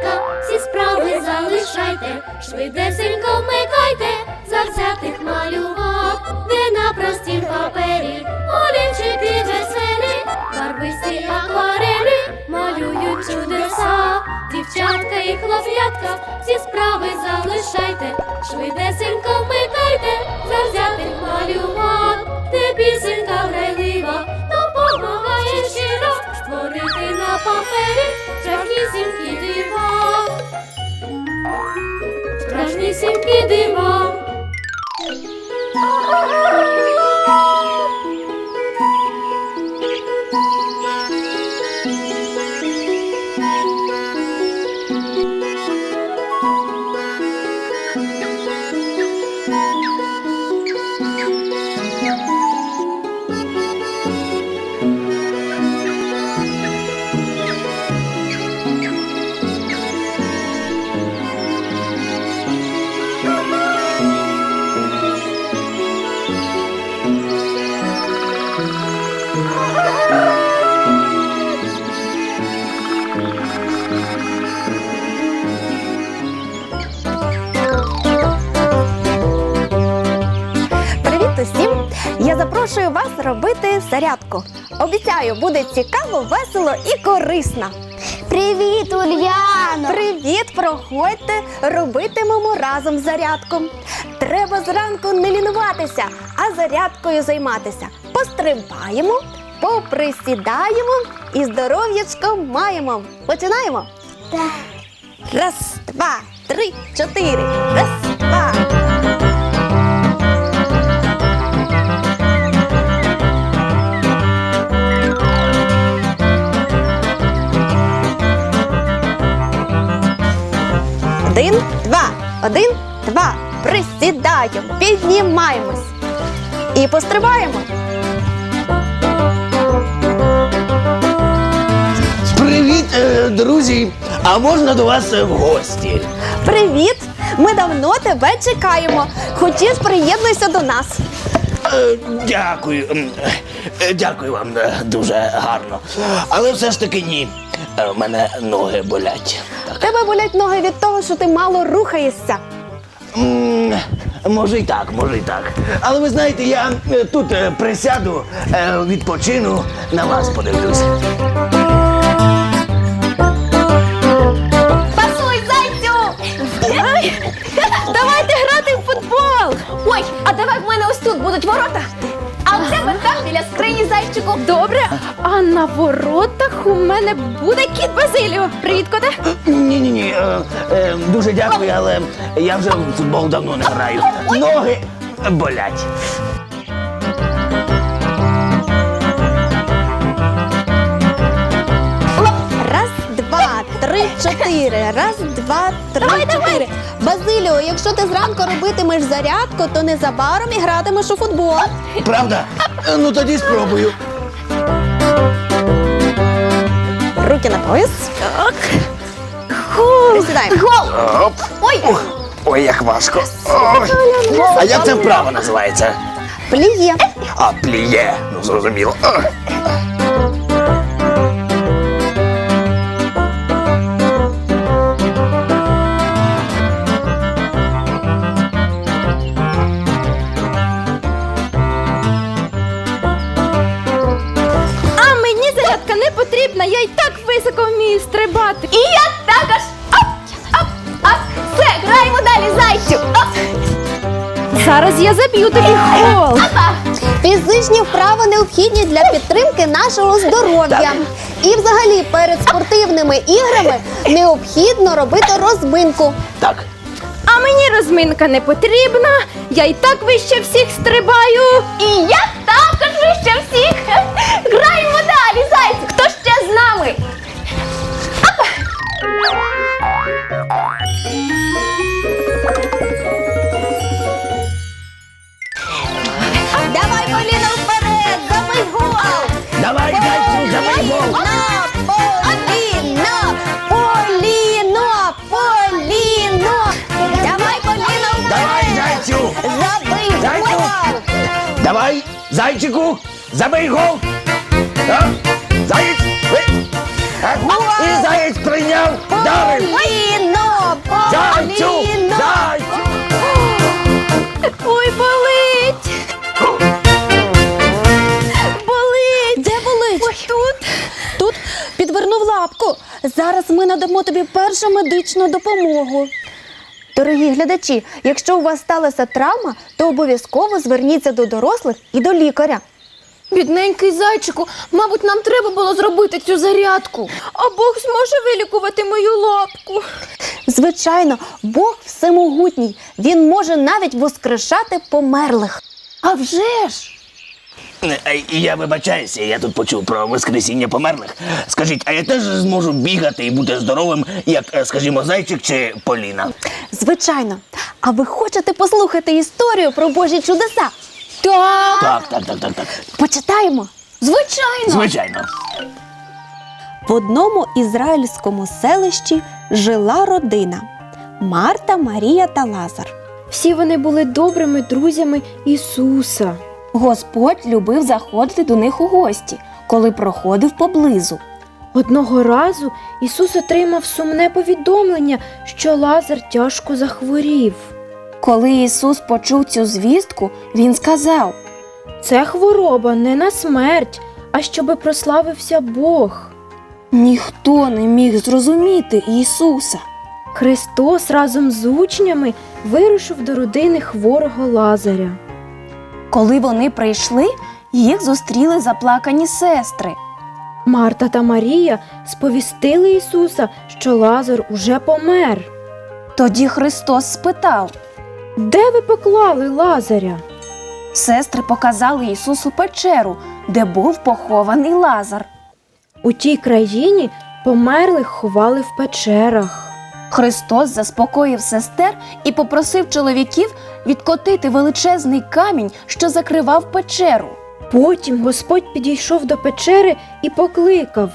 хлоп'ятка, всі справи залишайте, швидесенько вмикайте, завзятих малював, де на простім папері, олівчики веселі, барвисті акварелі малюють чудеса. Дівчатка і хлоп'ятка, всі справи залишайте, швидесенько вмикайте, завзятих малював, де пісенька грайлива, допомагає щиро створити на папері страшнісінькі дива. Страшнісінькі дива. Запрошую вас робити зарядку. Обіцяю, буде цікаво, весело і корисно. Привіт, Ульяно! Привіт, проходьте, робитимемо разом зарядку. Треба зранку не лінуватися, а зарядкою займатися. Пострибаємо, поприсідаємо і здоров'ячко маємо. Починаємо. Так. Раз, два, три, чотири. Раз, два. Один, два, один, два. Присідаємо, піднімаємось. І пострибаємо. Привіт, е, друзі! А можна до вас е, в гості? Привіт! Ми давно тебе чекаємо. Хотів, приєднуйся до нас. Е, Дякую. Дякую вам дуже гарно. Але все ж таки ні. Е, У мене ноги болять. Тебе болять ноги від того, що ти мало рухаєшся. М, Може і так, може і так. Але ви знаєте, я е, тут е, присяду, е, відпочину, на вас подивлюсь. Пасуй, зайцю! Давайте грати в футбол! Ой, а давай в мене ось тут будуть ворота. Тебе там біля скрині зайчику. Добре, а на воротах у мене буде кіт Базиліо. Привіт, коте! Ні, ні, ні. Дуже дякую, але я вже в футбол давно не граю. Ноги болять. Чотири. Раз, два, три, чотири. Базиліо, якщо ти зранку робитимеш зарядку, то незабаром і гратимеш у футбол. Правда? Е, Ну тоді спробую. Руки на пояс. Так. Присідаємо. Гол! Оп. Ой, Ой, як важко. Ой. А як це вправо називається? Пліє. А пліє. Ну зрозуміло. Не я й так високо вмію стрибати. і я також. Оп, оп, оп. Все, граємо далі, зайчик. Зараз я заб'ю тобі опа. Фізичні вправи необхідні для підтримки нашого здоров'я. І взагалі перед спортивними іграми необхідно робити розминку. Так. А мені розминка не потрібна. Я й так вище всіх стрибаю. І я також вище всіх. Граємо далі, зайчик. Ще з нами? Давай, Поліна, вперед! Забий гол! Давай, зайчик, забий гол. Поліно! Поліно! Поліно! Давай, Поліно, Давай, вперед! зайцю. Забий Зайцю. гол! Давай, зайчику, забий гол. Так? І заєць прийняв, вдарив! Поліно! Зайцю! Поліно! Зайцю! Ой, болить! Болить! Де болить? Ой, тут. Тут підвернув лапку. Зараз ми надамо тобі першу медичну допомогу. Дорогі глядачі, якщо у вас сталася травма, то обов'язково зверніться до дорослих і до лікаря. Бідненький зайчику, мабуть, нам треба було зробити цю зарядку. А Бог зможе вилікувати мою лапку. Звичайно, Бог всемогутній. Він може навіть воскрешати померлих. А вже ж! Е, Я вибачаюся, я тут почув про воскресіння померлих. Скажіть, а я теж зможу бігати і бути здоровим, як, е, скажімо, зайчик чи Поліна? Звичайно. А ви хочете послухати історію про Божі чудеса? Так, Так, так, так, так, так. Почитаємо. звичайно. Звичайно. В одному ізраїльському селищі жила родина Марта, Марія та Лазар. Всі вони були добрими друзями Ісуса. Господь любив заходити до них у гості, коли проходив поблизу. Одного разу Ісус отримав сумне повідомлення, що Лазар тяжко захворів. Коли Ісус почув цю звістку, він сказав: Це хвороба не на смерть, а щоби прославився Бог. ніхто не міг зрозуміти Ісуса. Христос разом з учнями вирушив до родини хворого Лазаря. Коли вони прийшли, їх зустріли заплакані сестри. Марта та Марія сповістили Ісуса, що Лазар уже помер. Тоді Христос спитав. Де ви поклали Лазаря? Сестри показали Ісусу печеру, де був похований Лазар. У тій країні померлих ховали в печерах. Христос заспокоїв сестер і попросив чоловіків відкотити величезний камінь, що закривав печеру. Потім Господь підійшов до печери і покликав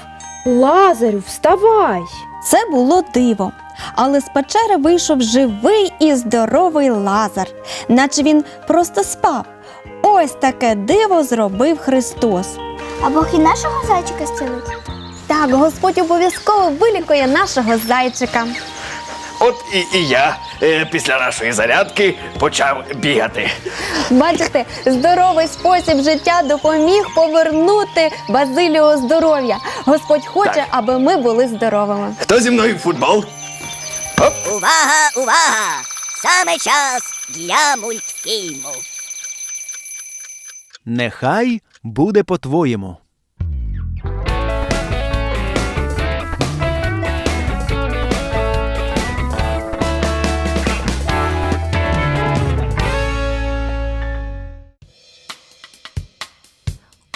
Лазарю, вставай! Це було диво. Але з печери вийшов живий і здоровий Лазар, наче він просто спав. Ось таке диво зробив Христос. А Бог і нашого зайчика зцілить? Так, Господь обов'язково вилікує нашого зайчика. От і, і я е, після нашої зарядки почав бігати. Бачите, здоровий спосіб життя допоміг повернути Базиліо здоров'я. Господь хоче, Так. аби ми були здоровими. Хто зі мною в футбол? Увага, увага! Саме час для мультфільму. Нехай буде по-твоєму.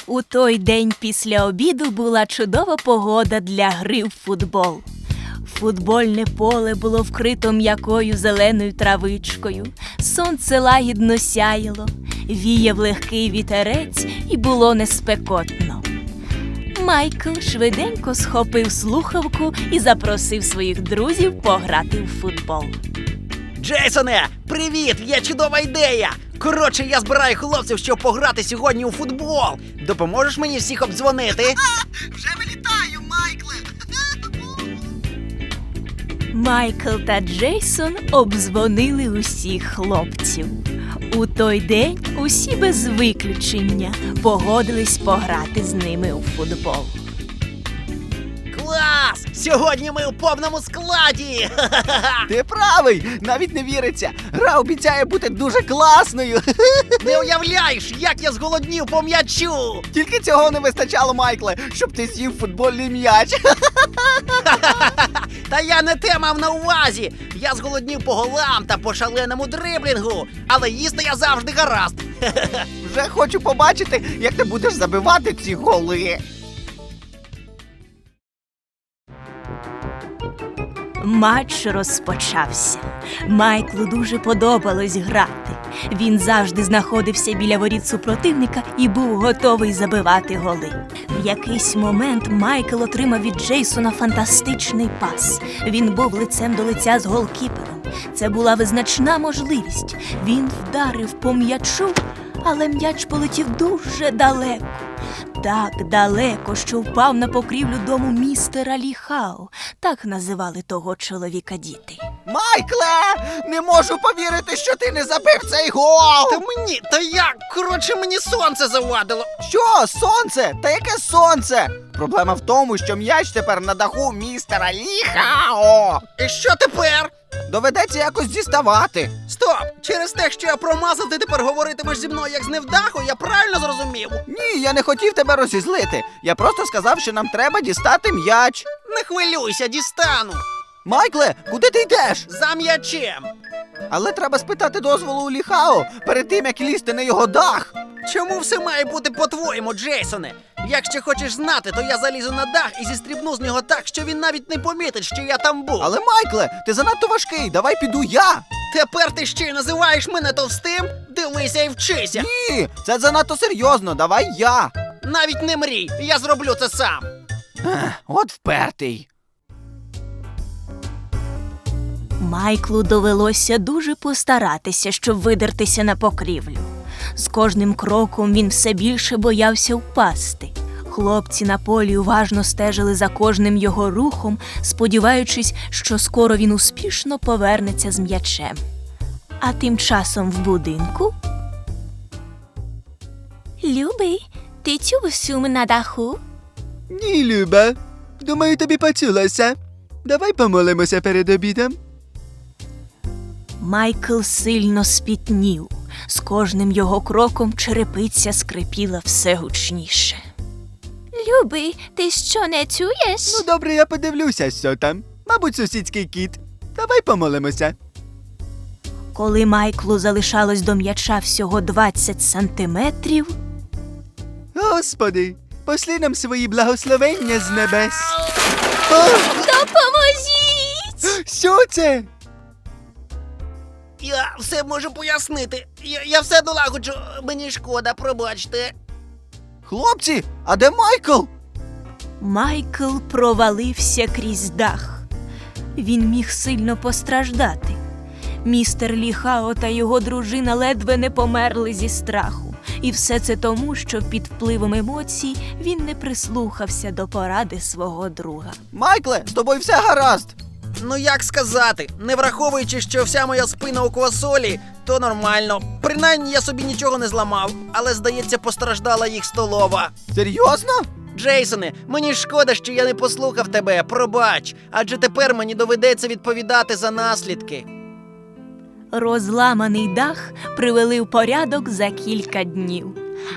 У той день після обіду була чудова погода для гри в футбол. Футбольне поле було вкрито м'якою зеленою травичкою, сонце лагідно сяяло, віяв легкий вітерець і було неспекотно. Майкл швиденько схопив слухавку і запросив своїх друзів пограти в футбол. Джейсоне, привіт! Є чудова ідея! Коротше, я збираю хлопців, щоб пограти сьогодні у футбол. Допоможеш мені всіх обдзвонити? Вже Майкл та Джейсон обдзвонили усіх хлопців. У той день усі без виключення погодились пограти з ними у футбол. Клас! Сьогодні ми у повному складі! Ти правий, навіть не віриться. Гра обіцяє бути дуже класною. Не уявляєш, як я зголоднів по м'ячу! Тільки цього не вистачало, Майкле, щоб ти з'їв футбольний м'яч. Та я не те мав на увазі! Я зголоднів по голам та по шаленому дриблінгу, але їсти я завжди гаразд. Вже хочу побачити, як ти будеш забивати ці голи. Матч розпочався. Майклу дуже подобалось грати. Він завжди знаходився біля воріт супротивника і був готовий забивати голи. В якийсь момент Майкл отримав від Джейсона фантастичний пас. Він був лицем до лиця з голкіпером. Це була визначна можливість. Він вдарив по м'ячу, але м'яч полетів дуже далеко. так далеко, що впав на покрівлю дому містера Ліхао. Так називали того чоловіка діти. Майкле! Не можу повірити, що ти не забив цей гол! Та мені, та як? Коротше, мені сонце завадило. Що, сонце? Та яке сонце? Проблема в тому, що м'яч тепер на даху містера Ліхао. І що тепер? Доведеться якось діставати. Стоп! Через те, що я промазав, ти тепер говоритимеш зі мною як з невдахою, я правильно зрозумів? Ні, я не хотів тебе розізлити. Я просто сказав, що нам треба дістати м'яч. Не хвилюйся, дістану. Майкле, куди ти йдеш? За м'ячем. Але треба спитати дозволу у Ліхао перед тим, як лізти на його дах. Чому все має бути по-твоєму, Джейсоне? Якщо хочеш знати, то я залізу на дах і зістрібну з нього так, що він навіть не помітить, що я там був. Але Майкле, ти занадто важкий, давай піду я. Тепер ти ще й називаєш мене товстим? Дивися і вчися. Ні, це занадто серйозно, давай я. Навіть не мрій, я зроблю це сам. Ех, От впертий. Майклу довелося дуже постаратися, щоб видертися на покрівлю. З кожним кроком він все більше боявся впасти. Хлопці на полі уважно стежили за кожним його рухом, сподіваючись, що скоро він успішно повернеться з м'ячем. А тим часом в будинку. Любий, ти чув шум на даху? Ні, Люба. Думаю, тобі почулося. Давай помолимося перед обідом. Майкл сильно спітнів. З кожним його кроком черепиця скрипіла все гучніше. Любий, ти що не чуєш? Ну добре, я подивлюся, що там. Мабуть, сусідський кіт. Давай помолимося. Коли Майклу залишалось до м'яча всього 20 сантиметрів, Господи, посли нам свої благословення з небес. О, Допоможіть! що це? Я все можу пояснити. Я, я все долагоджу. Мені шкода, пробачте. Хлопці, а де Майкл? Майкл провалився крізь дах. Він міг сильно постраждати. Містер Ліхао та його дружина ледве не померли зі страху. І все це тому, що під впливом емоцій він не прислухався до поради свого друга. Майкле, з тобою все гаразд. Ну як сказати, не враховуючи, що вся моя спина у квасолі, то нормально. Принаймні я собі нічого не зламав, але здається, постраждала їх столова. Серйозно? Джейсоне, мені шкода, що я не послухав тебе. Пробач, адже тепер мені доведеться відповідати за наслідки. Розламаний дах привели в порядок за кілька днів.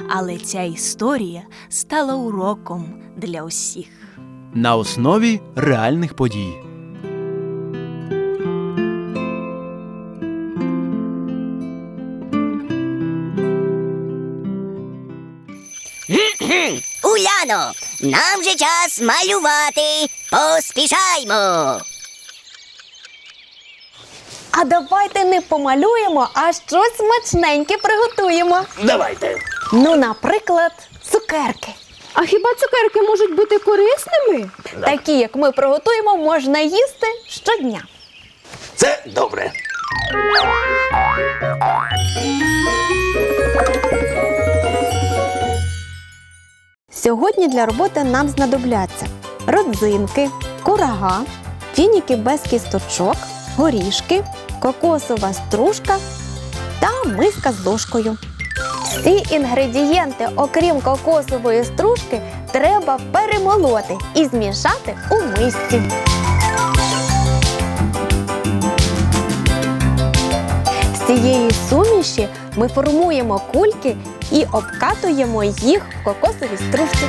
Але ця історія стала уроком для усіх. На основі реальних подій. Уляно, нам же час малювати. Поспішаймо. А давайте не помалюємо, а щось смачненьке приготуємо. Давайте. Ну, наприклад, цукерки. А хіба цукерки можуть бути корисними? Такі, як ми приготуємо, можна їсти щодня. Це добре. Сьогодні для роботи нам знадобляться родзинки, курага, фініки без кісточок, горішки, кокосова стружка та миска з ложкою. Всі інгредієнти, окрім кокосової стружки, треба перемолоти і змішати у мисці. З цієї суміші ми формуємо кульки і обкатуємо їх в кокосові стружці.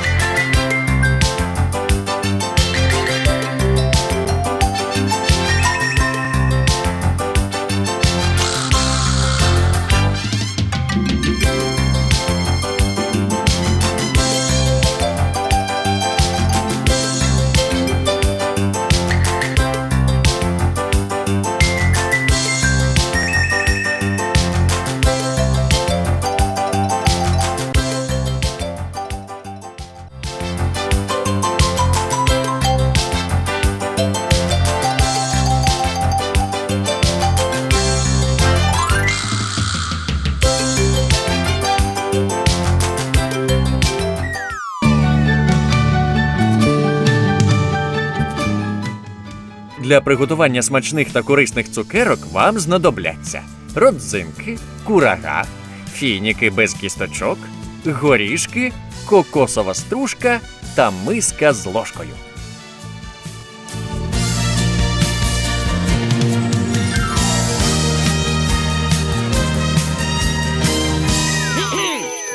Для приготування смачних та корисних цукерок вам знадобляться родзинки, курага, фініки без кісточок, горішки, кокосова стружка та миска з ложкою.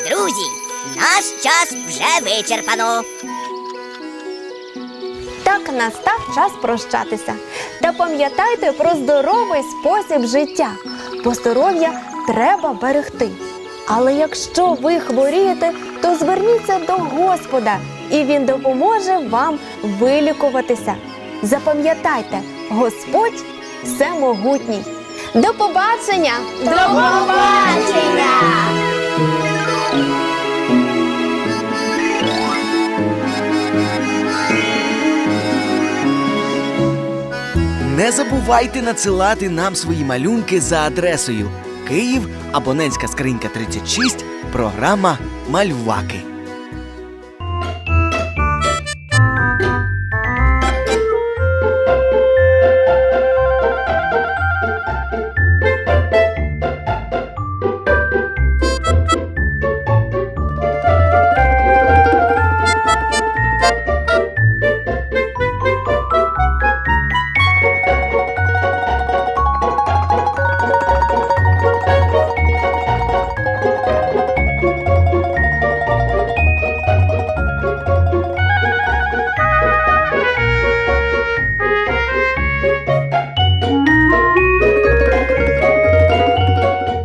Друзі, наш час вже вичерпано. Так настав час прощатися. Та пам'ятайте про здоровий спосіб життя, бо здоров'я треба берегти. Але якщо ви хворієте, то зверніться до Господа, і Він допоможе вам вилікуватися. Запам'ятайте, Господь всемогутній. До побачення! До побачення! Не забувайте надсилати нам свої малюнки за адресою Київ, абонентська скринька 36, програма Малюваки.